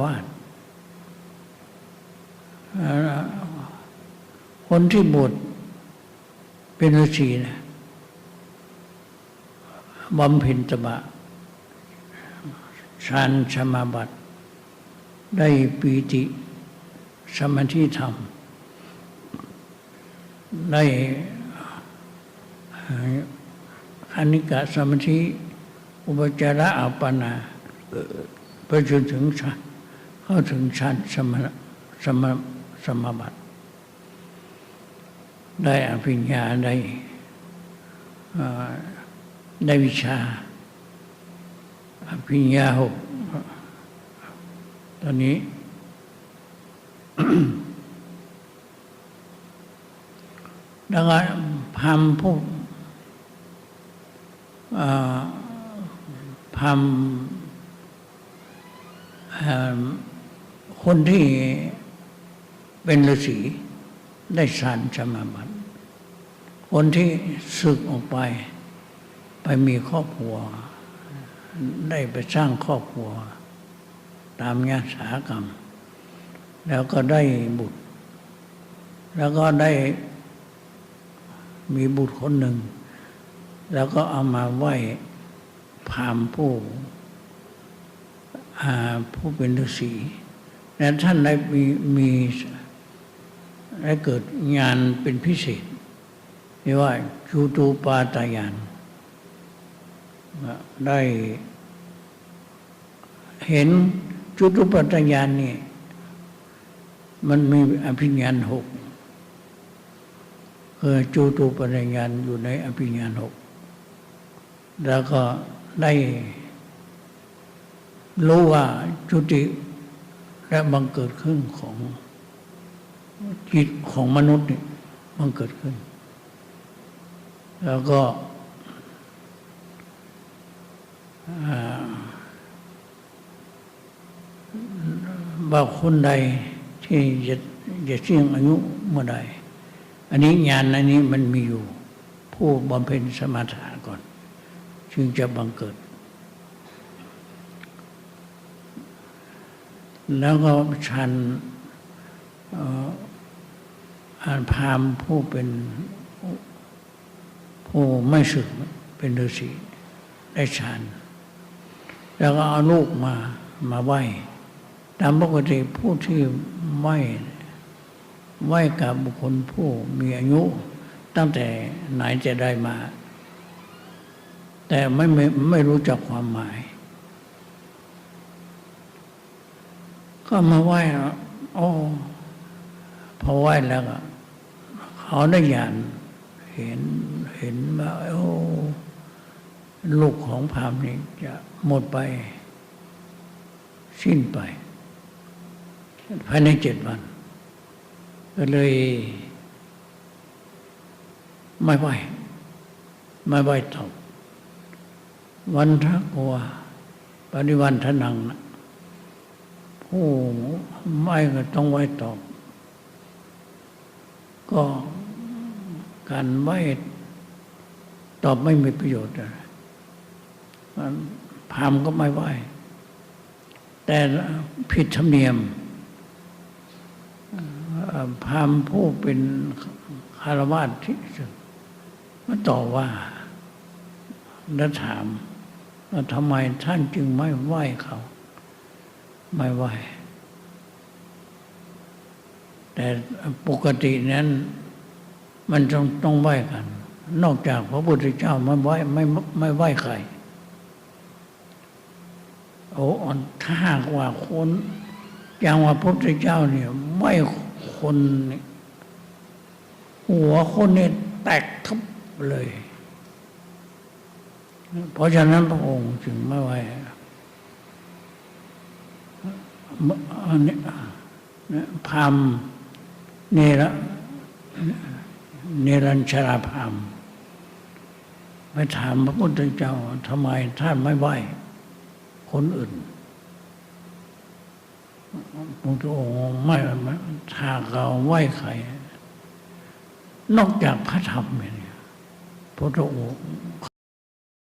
วาสคนที่บวชเป็นฤาษีนะบำเพ็ญตบะฌานสมาบัติ ได้ปีติสมาธิธรรม ได้อ่อคณิกะสมาธิ อุปจาระอัปปนา ไปจนถึงฌาน เข้าถึงฌานสมาสมสมบัติ ได้อภิญญาได้ได้วิชาอภิญญาหกตอนนี้ แล้วก็พามผู้พามอ่อ คนที่เป็นฤาษีได้สารสมาบัติคนที่ศึกออกไป ไปมีครอบครัว ได้ไปสร้างครอบครัว ตามยาสากรรม แล้วก็ได้บุตร แล้วก็ได้มีบุตรคนหนึ่ง แล้วก็เอามาไหว้พามผู้อาผู้เป็นฤาษี และท่านได้มีมีได้เกิดงานเป็นพิเศษเรียกว่าจูตูปาตายานได้เห็นจุตุปัตยานนี่มันมีอภิญญาณหกคือจุตุปัตยานอยู่ในอภิญญาณหกแล้วก็ได้รู้ว่าจุติ และบังเกิดขึ้นของจิตของมนุษย์นี่บังเกิดขึ้น แล้วก็อ่าว่าคนใดที่จะจะเสี่ยงอายุเมื่อใด อันนี้งานอันนี้มันมีอยู่ ผู้บำเพ็ญสมาธิก่อน จึงจะบังเกิด แล้วก็ชันอานพราหมณ์ผู้เป็นผู้ไม่สึกเป็นฤาษีได้ฌานแล้วก็เอาลูกมามาไหว้ตามปกติผู้ที่ไหว้ไหว้กับบุคคลผู้มีอายุตั้งแต่ไหนจะได้มา แต่ไม่ไม่ไม่รู้จักความหมาย ก็มาไหว้โอ้พอไหว้แล้วก็เขาได้ยานเห็นเห็นว่าโอ้ลูกของพราหมณ์นี้จะหมดไป สิ้นไป ภายในเจ็ดวัน ก็เลย ไม่ไหวไม่ไหวตอบวันทักวัวปฏิวันทนังนะ ผู้ไม่ก็ต้องไหวตอบ ก็การไหวตอบไม่มีประโยชน์อะไรพราหมณ์ก็ไม่ไหวแต่ผิดธรรมเนียมพราหมณ์ผู้เป็นคารวะที่สุดมาต่อว่าแล้วถามว่าทำไมท่านจึงไม่ไหวเขา ไม่ไหว แต่ปกตินั้น มันต้องต้องไหวกัน นอกจากพระพุทธเจ้าไม่ไหวไม่ไม่ไหวใครโอ้ถ้ากว่าคนอย่างว่าพระพุทธเจ้าเนี่ยไม่คนหัวคนเนี่ยแตกทับเลย เพราะฉะนั้นพระองค์จึงไม่ไหว พรามเนรเนรัญชราพรามไปถามพระพุทธเจ้าทำไมท่านไม่ไหวคนอื่นพระองค์ไม่ไม่ถ้าเราไหวใคร นอกจากพระธรรมเนี่ยพระองค์